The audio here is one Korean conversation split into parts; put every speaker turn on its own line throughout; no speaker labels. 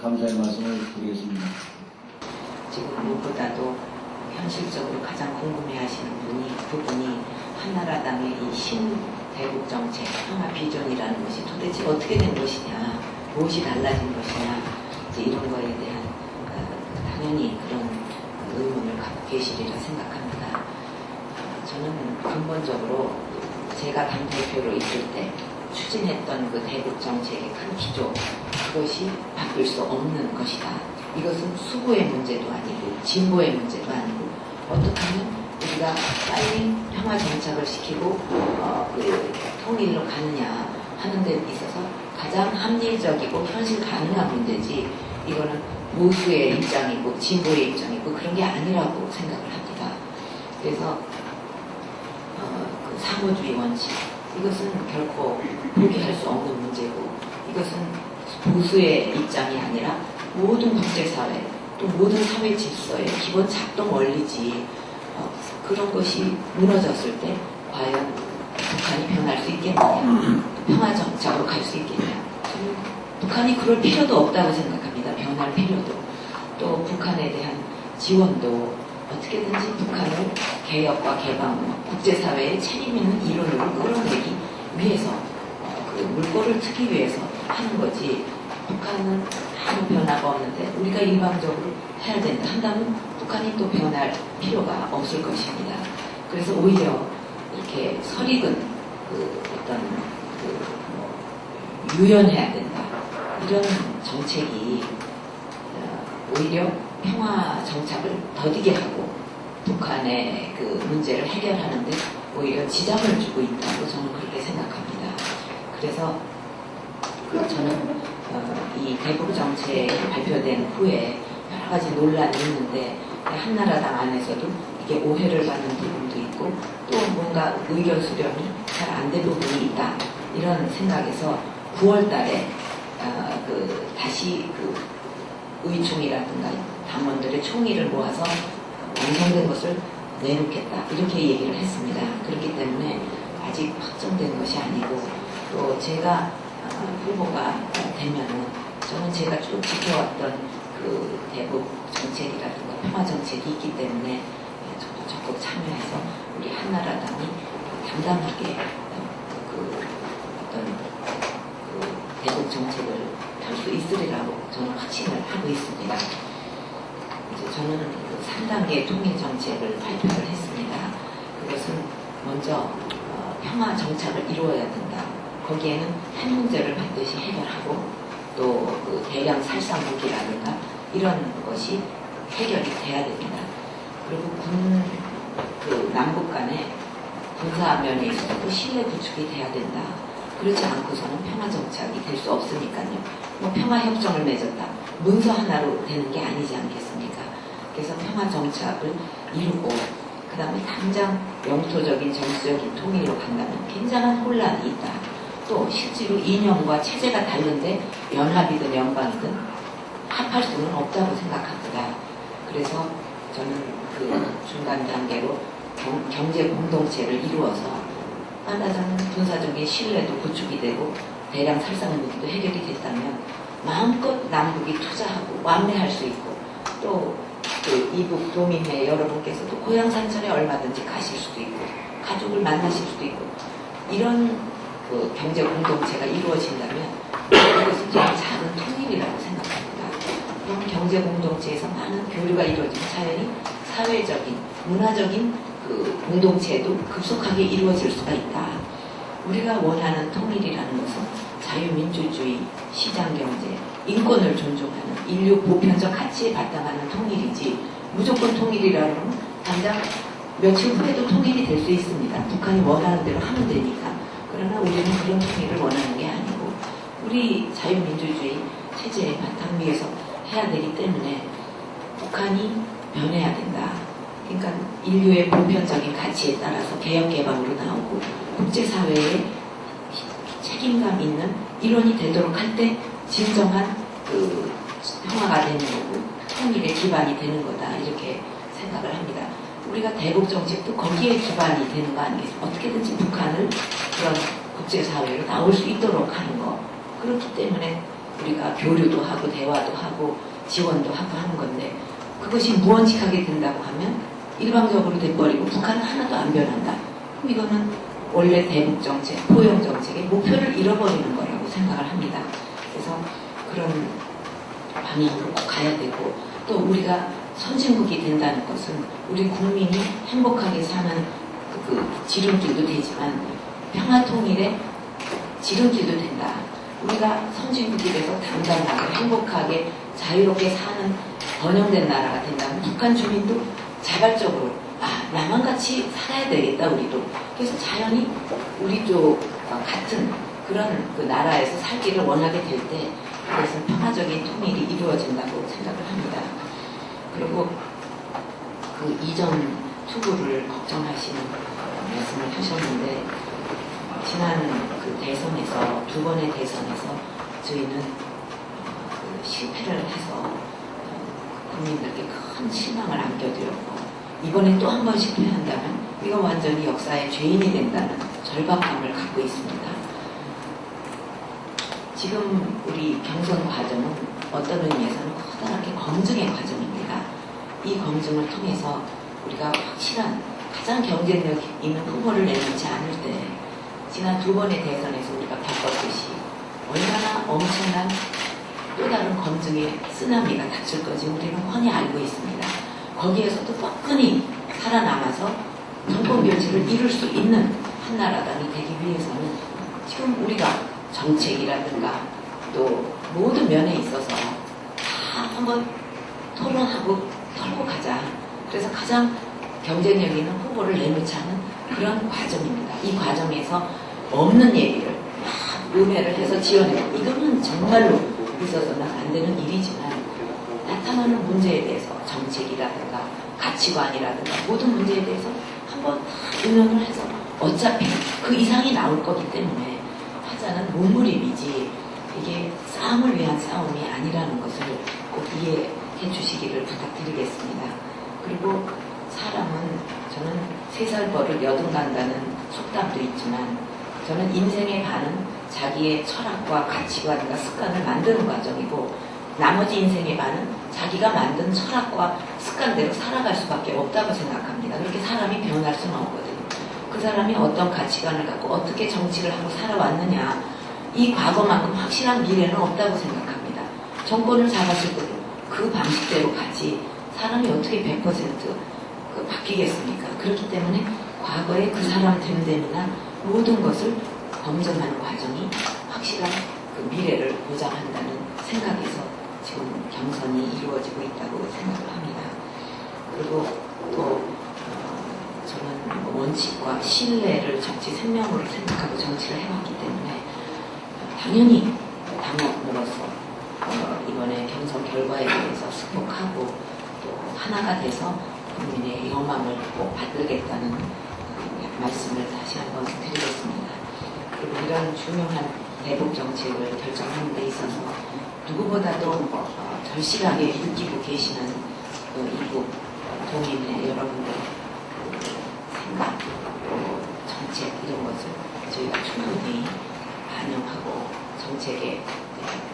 감사의 말씀을 드리겠습니다.
지금 무엇보다도 현실적으로 가장 궁금해하시는 분이 부분이 한나라당의 이 신대국 정책 평화 비전이라는 것이 도대체 어떻게 된 것이냐, 무엇이 달라진 것이냐 이제 이런 거에 대한 어, 당연히 그런 의문을 갖고 계시리라 생각합니다. 어, 저는 근본적으로 제가 당 대표로 있을 때 추진했던 그 대북 정책의 큰 기조 그것이 바뀔 수 없는 것이다. 이것은 수고의 문제도 아니고 진보의 문제도 아니고 어떻게 하면 우리가 빨리 평화 정착을 시키고 어, 그 통일로 가느냐 하는 데 있어서 가장 합리적이고 현실 가능한 문제지 이거는 보수의 입장이고 진보의 입장이고 그런 게 아니라고 생각을 합니다. 그래서 어, 그 상호주의 원칙 이것은 결코 포기할 수 없는 문제고 이것은 보수의 입장이 아니라 모든 국제사회 또 모든 사회 질서의 기본 작동 원리지 어, 그런 것이 무너졌을 때 과연 북한이 변할 수 있겠느냐 평화 정착으로 갈 수 있겠냐. 저는 북한이 그럴 필요도 없다고 생각합니다 변할 필요도. 또 북한에 대한 지원도 어떻게든지 북한을 개혁과 개방, 국제사회의 책임 있는 이론으로 끌어내기 위해서 어, 그 물꼬를 트기 위해서 하는 거지 북한은 아무 변화가 없는데 우리가 일방적으로 해야 된다 한다면 북한이 또 변할 필요가 없을 것입니다. 그래서 오히려 이렇게 설익은 그 어떤 그 뭐 유연해야 된다 이런 정책이 어, 오히려 평화 정착을 더디게 하고 북한의 그 문제를 해결하는데 오히려 지장을 주고 있다고 저는 그렇게 생각합니다. 그래서 그 저는 어, 이 대북 정책이 발표된 후에 여러 가지 논란이 있는데 한나라당 안에서도 이게 오해를 받는 부분도 있고 또 뭔가 의견 수렴이 잘 안 된 부분이 있다 이런 생각에서 9월달에 어, 그 다시 그 의총이라든가 당원들의 총의를 모아서 완성된 것을 내놓겠다 이렇게 얘기를 했습니다. 그렇기 때문에 아직 확정된 것이 아니고 또 제가 어, 후보가 되면은 저는 제가 쭉 지켜왔던 그 대북 정책이라든가 평화 정책이 있기 때문에 저도 적극 참여해서 우리 한나라당이 당당하게 그 어떤 그 대북 정책을 할 수 있으리라고 저는 확신을 하고 있습니다. 이제 저는 그 3단계 통일 정책을 발표를 했습니다. 그것은 먼저 어, 평화 정착을 이루어야 된다. 거기에는 한 문제를 반드시 해결하고 또 그 대량 살상 무기라든가 이런 것이 해결이 돼야 됩니다. 그리고 군, 그 남북 간에 군사 면에 있어서도 신뢰 구축이 돼야 된다. 그렇지 않고서는 평화 정착이 될 수 없으니까요. 뭐 평화 협정을 맺었다. 문서 하나로 되는 게 아니지 않겠습니까? 그래서 평화 정착을 이루고 그 다음에 당장 영토적인 정치적인 통일로 간다면 굉장한 혼란이 있다. 또 실제로 이념과 체제가 다른데 연합이든 연방이든 합할 수는 없다고 생각합니다. 그래서 저는 그 중간 단계로 경, 경제 공동체를 이루어서 하나자는 군사적인 신뢰도 구축이 되고 대량 살상 무기도 해결이 됐다면 마음껏 남북이 투자하고 완매할 수 있고 또 그 이북 도민회 여러분께서도 고향 산천에 얼마든지 가실 수도 있고 가족을 만나실 수도 있고 이런 그 경제 공동체가 이루어진다면 이것은 좀 작은 통일이라고 생각합니다. 그럼 경제 공동체에서 많은 교류가 이루어지면 자연히 사회적인 문화적인 그 공동체도 급속하게 이루어질 수가 있다. 우리가 원하는 통일이라는 것은 자유민주주의, 시장경제, 인권을 존중하는 인류 보편적 가치에 바탕하는 통일이지 무조건 통일이라는 건 당장 며칠 후에도 통일이 될 수 있습니다. 북한이 원하는 대로 하면 되니까. 그러나 우리는 그런 통일을 원하는 게 아니고 우리 자유민주주의 체제의 바탕 위에서 해야 되기 때문에 북한이 변해야 된다. 그러니까 인류의 보편적인 가치에 따라서 개혁 개방으로 나오고 국제사회에 책임감 있는 일원이 되도록 할 때 진정한 그 평화가 되는 거고 통일의 기반이 되는 거다 이렇게 생각을 합니다. 우리가 대북 정책도 거기에 기반이 되는 거 아니겠습니까? 어떻게든지 북한을 그런 국제사회로 나올 수 있도록 하는 거 그렇기 때문에 우리가 교류도 하고 대화도 하고 지원도 하고 하는 건데 그것이 무언직하게 된다고 하면 일방적으로 돼버리고 북한은 하나도 안 변한다. 그럼 이거는 원래 대북 정책, 포용 정책의 목표를 잃어버리는 거라고 생각을 합니다. 그래서 그런 방향으로 꼭 가야 되고 또 우리가 선진국이 된다는 것은 우리 국민이 행복하게 사는 그, 그 지름길도 되지만 평화 통일의 지름길도 된다. 우리가 선진국이 돼서 당당하게 행복하게 자유롭게 사는 번영된 나라가 된다면 북한 주민도 자발적으로 아 나만 같이 살아야 되겠다 우리도 그래서 자연히 우리도 어, 같은 그런 그 나라에서 살기를 원하게 될 때 그것은 평화적인 통일이 이루어진다고 생각을 합니다. 그리고 그 이전 투구를 걱정하시는 말씀을 하셨는데 지난 그 대선에서 두 번의 대선에서 저희는 그 실패를 해서 어, 국민들께 큰 실망을 안겨드렸고 이번에 또 한 번 실패한다면 이거 완전히 역사의 죄인이 된다는 절박감을 갖고 있습니다. 지금 우리 경선 과정은 어떤 의미에서는 커다랗게 검증의 과정입니다. 이 검증을 통해서 우리가 확실한 가장 경쟁력 있는 후보를 내놓지 않을 때 지난 두 번의 대선에서 우리가 겪었듯이 얼마나 엄청난 또 다른 검증의 쓰나미가 닥칠 건지 우리는 훤히 알고 있습니다. 거기에서도 뻐끈히 살아남아서 정권 교체를 이룰 수 있는 한나라당이 되기 위해서는 지금 우리가 정책이라든가 또 모든 면에 있어서 다 한번 토론하고 털고 가자. 그래서 가장 경쟁력 있는 후보를 내놓자는 그런 과정입니다. 이 과정에서 없는 얘기를 막 음해를 해서 지어내고 이거는 정말로 있어서는 안 되는 일이지만 나타나는 문제에 대해서 정책이라든가 가치관이라든가 모든 문제에 대해서 한번 의논을 해서 어차피 그 이상이 나올 거기 때문에 하자는 몸부림이지 이게 싸움을 위한 싸움이 아니라는 주시기를 부탁드리겠습니다. 그리고 사람은 저는 세 살 벌을 여든 간다는 속담도 있지만 저는 인생의 반은 자기의 철학과 가치관과 습관을 만드는 과정이고 나머지 인생의 반은 자기가 만든 철학과 습관대로 살아갈 수밖에 없다고 생각합니다. 그렇게 사람이 변할 수는 없거든요. 그 사람이 어떤 가치관을 갖고 어떻게 정치를 하고 살아왔느냐 이 과거만큼 확실한 미래는 없다고 생각합니다. 정권을 잡았을 때도 그 방식대로 가지 사람이 어떻게 100%그 바뀌겠습니까? 그렇기 때문에 과거의 그 사람 됨됨이나 모든 것을 검증하는 과정이 확실한 그 미래를 보장한다는 생각에서 지금 경선이 이루어지고 있다고 생각을 합니다. 그리고 또 어, 저는 뭐 원칙과 신뢰를 정치 생명으로 생각하고 정치를 해왔기 때문에 당연히 어, 경선 결과에 대해서 승복하고 또 하나가 돼서 국민의 영망을 꼭 받들겠다는 어, 말씀을 다시 한번 드리겠습니다. 그리고 이런 중요한 대북 정책을 결정하는 데 있어서 누구보다도 어, 절실하게 느끼고 계시는 그 이북 동인의 여러분들 그 생각, 또 정책 이런 것을 저희가 충분히 반영하고 정책에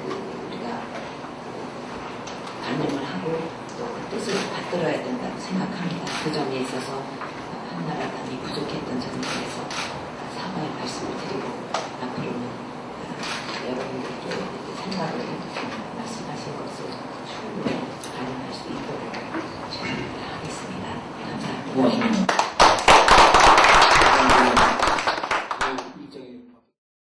그 또 그 뜻을 받들어야 된다고 생각합니다. 그 점에 있어서 한나라당